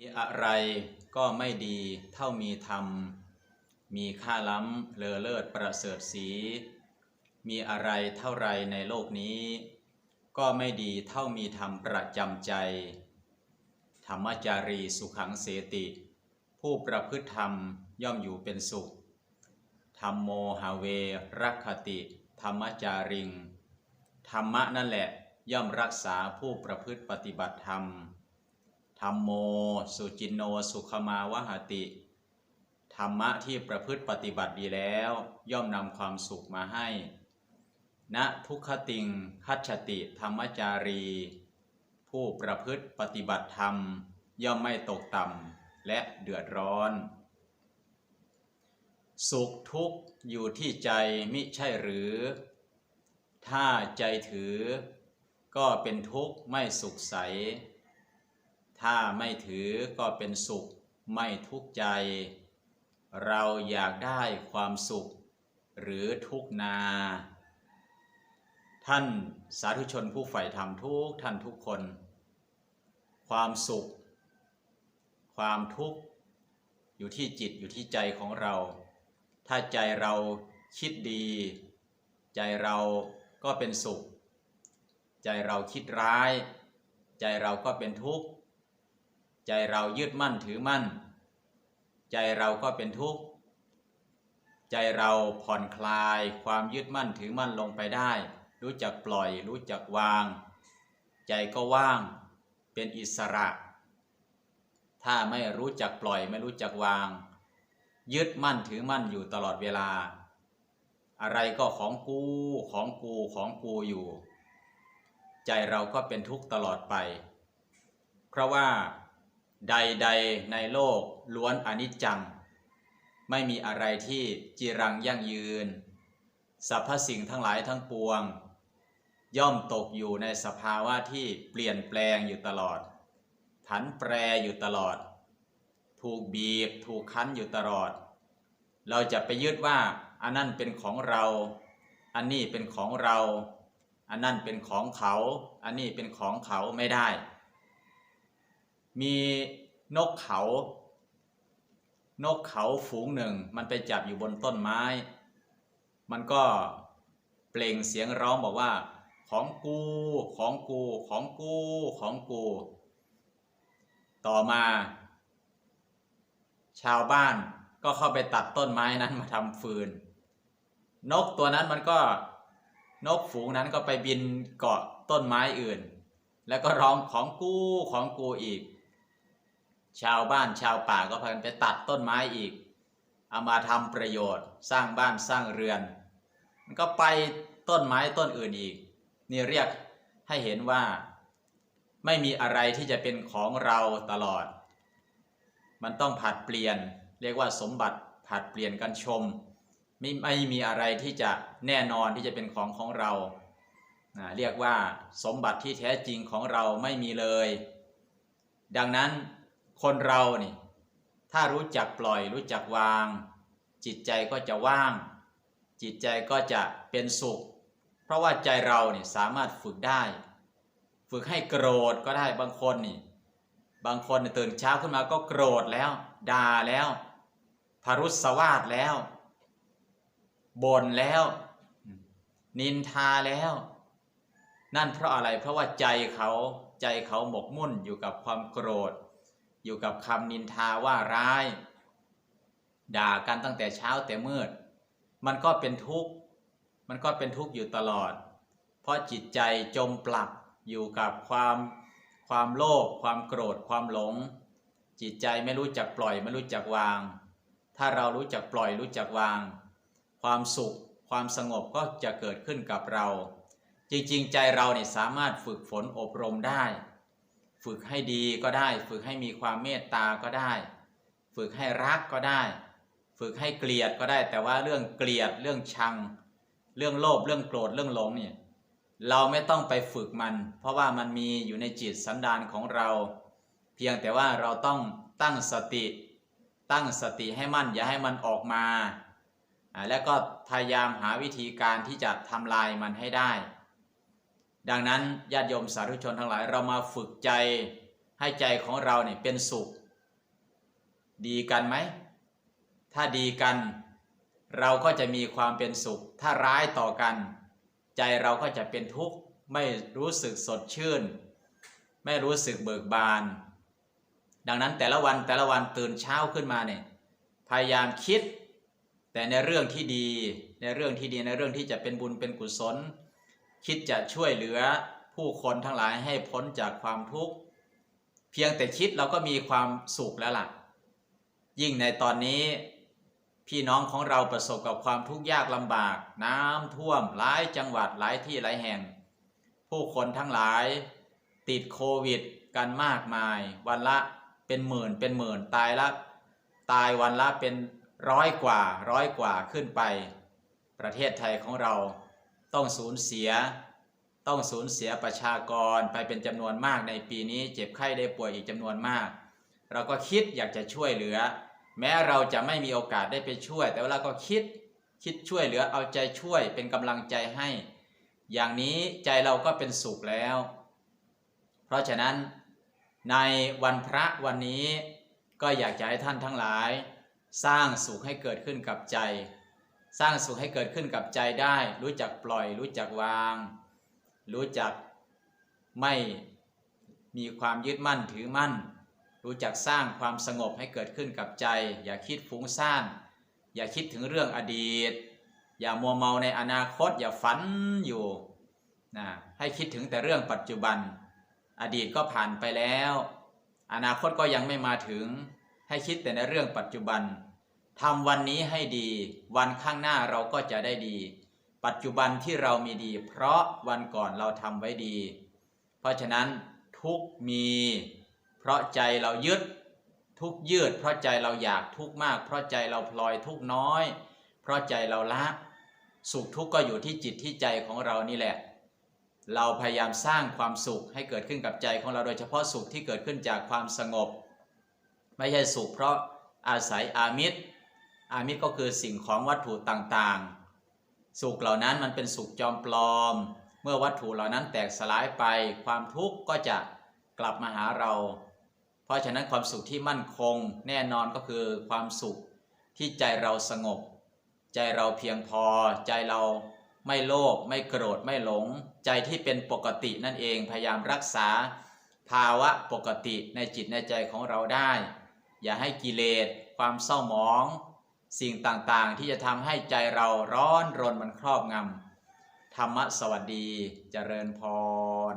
มีอะไรก็ไม่ดีเท่ามีธรรม มีค่าล้ำเลอเลิศประเสริฐสี มีอะไรเท่าไรในโลกนี้ ก็ไม่ดีเท่ามีธรรมประจำใจ ธรรมจารีสุขังเสติ ผู้ประพฤติธรรมย่อมอยู่เป็นสุข ธรรมโมหาเวรักขติ ธรรมจาริง ธรรมะนั่นแหละย่อมรักษาผู้ประพฤติปฏิบัติธรรม ธรรมโม สุจินโน สุขมาวหติ ธรรมะที่ประพฤติปฏิบัติดีแล้ว ย่อมนำความสุขมาให้ณทุกขติงคัจฉติธรรมจารี ผู้ประพฤติปฏิบัติธรรม ย่อมไม่ตกต่ำและเดือดร้อน สุขทุกข์อยู่ที่ใจมิใช่หรือ ถ้าใจถือ ก็เป็นทุกข์ไม่สุขใส ถ้าไม่ถือก็เป็นสุขไม่ทุกข์ใจ เราอยากได้ความสุข หรือทุกนา ท่านสาธุชนผู้ใฝ่ธรรมทุกท่านทุกคน ความสุข ความทุกข์ อยู่ที่จิตอยู่ที่ใจของเรา ถ้าใจเราคิดดี ใจเราก็เป็นสุข ใจเราคิดร้าย ใจเราก็เป็นทุกข์ ใจเรายึดมั่นถือมั่น ใจเราก็เป็นทุกข์ ใจเราผ่อนคลายความยึดมั่นถือมั่นลงไปได้ รู้จักปล่อย รู้จักวาง ใจก็ว่างเป็นอิสระ ถ้าไม่รู้จักปล่อยไม่รู้จักวาง ยึดมั่นถือมั่นอยู่ตลอดเวลา อะไรก็ของกูของกูของกูอยู่ ใจเราก็เป็นทุกข์ตลอดไป เพราะว่า ใดๆในโลกล้วนอนิจจัง ไม่มีอะไรที่จีรังยั่งยืนสรรพสิ่งทั้งหลายทั้งปวง ย่อมตกอยู่ในสภาวะที่เปลี่ยนแปลงอยู่ตลอด ผันแปรอยู่ตลอด ถูกบีบถูกคั้นอยู่ตลอด เราจะไปยึดว่าอันนั้นเป็นของเรา อันนี้เป็นของเรา อันนั้นเป็นของเขา อันนี้เป็นของเขาไม่ได้ มี นกเขา นกเขาฝูงหนึ่ง มันไปจับอยู่บนต้นไม้ มันก็เปล่งเสียงร้องบอกว่า ของกู ของกู ของกู ของกู ต่อมา ชาวบ้านก็เข้าไปตัดต้นไม้นั้นมาทำฟืน นกตัวนั้นมันก็นกฝูงนั้นก็ไปบินเกาะต้นไม้อื่น แล้วก็ร้องของกูของกูอีก ชาวบ้านชาวป่าก็พากันไปตัดต้นไม้อีก เอามาทำประโยชน์สร้างบ้านสร้างเรือน มันก็ไปต้นไม้ต้นอื่นอีก นี่เรียกให้เห็นว่าไม่มีอะไรที่จะเป็นของเราตลอด มันต้องผัดเปลี่ยน เรียกว่าสมบัติผัดเปลี่ยนกันชม ไม่ไม่มีอะไรที่จะแน่นอนที่จะเป็นของของเรา เรียกว่าสมบัติที่แท้จริงของเราไม่มีเลย ดังนั้น คนเรานี่ ถ้ารู้จักปล่อยรู้จักวาง จิตใจก็จะว่าง จิตใจก็จะเป็นสุข เพราะว่าใจเราเนี่ยสามารถฝึกได้ ฝึกให้โกรธก็ได้บางคนนี่ บางคนตื่นเช้าขึ้นมาก็โกรธแล้วด่าแล้วพารุสวาดแล้วบ่นแล้ว นินทาแล้ว นั่นเพราะอะไรเพราะว่าใจเขาใจเขาหมกมุ่นอยู่กับความโกรธ อยู่กับคำนินทาว่าร้าย ด่ากันตั้งแต่เช้าแต่มืด มันก็เป็นทุกข์ มันก็เป็นทุกข์อยู่ตลอด เพราะจิตใจจมปลักอยู่กับความความโลภความโกรธความหลง จิตใจไม่รู้จักปล่อยไม่รู้จักวาง ถ้าเรารู้จักปล่อยรู้จักวาง ความสุข ความสงบก็จะเกิดขึ้นกับเรา จริงๆ ใจเราเนี่ยสามารถฝึกฝนอบรมได้ ฝึกให้ดีก็ได้ ฝึกให้มีความเมตตาก็ได้ ฝึกให้รักก็ได้ ฝึกให้เกลียดก็ได้ แต่ว่าเรื่องเกลียดเรื่องชัง เรื่องโลภเรื่องโกรธเรื่องหลงเนี่ยเราไม่ต้องไปฝึกมัน เพราะว่ามันมีอยู่ในจิตสันดานของเรา เพียงแต่ว่าเราต้องตั้งสติ ตั้งสติให้มั่นอย่าให้มันออกมา แล้วก็พยายามหาวิธีการที่จะทำลายมันให้ได้ ดังนั้นญาติโยมสาธุชนทั้งหลายเรามาฝึกใจให้ใจของเราเนี่ยเป็นสุข ดีกันไหม ถ้าดีกัน เราก็จะมีความเป็นสุข ถ้าร้ายต่อกัน ใจเราก็จะเป็นทุกข์ไม่รู้สึกสดชื่น ไม่รู้สึกเบิกบาน ดังนั้นแต่ละวันแต่ละวันตื่นเช้าขึ้นมาเนี่ยพยายามคิด แต่ในเรื่องที่ดี ในเรื่องที่ดีในเรื่องที่จะเป็นบุญเป็นกุศล คิดจะช่วยเหลือผู้คนทั้งหลายให้พ้นจากความทุกข์ เพียงแต่คิดเราก็มีความสุขแล้วล่ะ ยิ่งในตอนนี้ พี่น้องของเราประสบกับความทุกข์ยากลำบาก น้ำท่วมหลายจังหวัดหลายที่หลายแห่ง ผู้คนทั้งหลาย ติดโควิด กันมากมาย วันละเป็นหมื่นเป็นหมื่นตายละตายวันละเป็นร้อยกว่าร้อยกว่าขึ้นไป ประเทศไทยของเรา ต้องสูญเสีย ต้องสูญเสียประชากรไปเป็นจำนวนมากในปีนี้ เจ็บไข้ได้ป่วยอีกจำนวนมาก เราก็คิดอยากจะช่วยเหลือ แม้เราจะไม่มีโอกาสได้ไปช่วย แต่เราก็คิดคิดช่วยเหลือเอาใจช่วยเป็นกำลังใจให้ อย่างนี้ใจเราก็เป็นสุขแล้ว เพราะฉะนั้นในวันพระวันนี้ก็อยากจะให้ท่านทั้งหลาย สร้างสุขให้เกิดขึ้นกับใจ สร้างสุขให้เกิดขึ้นกับใจได้ รู้จักปล่อย รู้จักวาง รู้จักไม่มีความยึดมั่นถือมั่น รู้จักสร้างความสงบให้เกิดขึ้นกับใจ อย่าคิดฟุ้งซ่าน อย่าคิดถึงเรื่องอดีต อย่ามัวเมาในอนาคต อย่าฝันอยู่นะให้คิดถึงแต่เรื่องปัจจุบัน อดีตก็ผ่านไปแล้ว อนาคตก็ยังไม่มาถึง ให้คิดแต่ในเรื่องปัจจุบัน ทำวันนี้ให้ดี วันข้างหน้าเราก็จะได้ดี ปัจจุบันที่เรามีดี เพราะวันก่อนเราทำไว้ดี เพราะฉะนั้นทุกมี เพราะใจเรายึด ทุกยืด เพราะใจเราอยากทุกมาก เพราะใจเราพลอยทุกน้อย เพราะใจเราละสุขทุกข์ก็อยู่ที่จิตที่ใจของเรานี่แหละ เราพยายามสร้างความสุขให้เกิดขึ้นกับใจของเราโดยเฉพาะสุขที่เกิดขึ้นจากความสงบ ไม่ใช่สุขเพราะอาศัยอามิตร อามิตรก็คือสิ่งของวัตถุต่างๆ สุขเหล่านั้นมันเป็นสุขจอมปลอม เมื่อวัตถุเหล่านั้นแตกสลายไป ความทุกข์ก็จะกลับมาหาเรา เพราะฉะนั้นความสุขที่มั่นคงแน่นอนก็คือความสุขที่ใจเราสงบ ใจเราเพียงพอ ใจเราไม่โลภไม่โกรธไม่หลง ใจที่เป็นปกตินั่นเองพยายามรักษา ภาวะปกติในจิตในใจของเราได้ อย่าให้กิเลส ความเศร้าหมอง สิ่งต่างๆ ที่จะทำให้ใจเราร้อนรนมันครอบงำธรรมะสวัสดีเจริญพร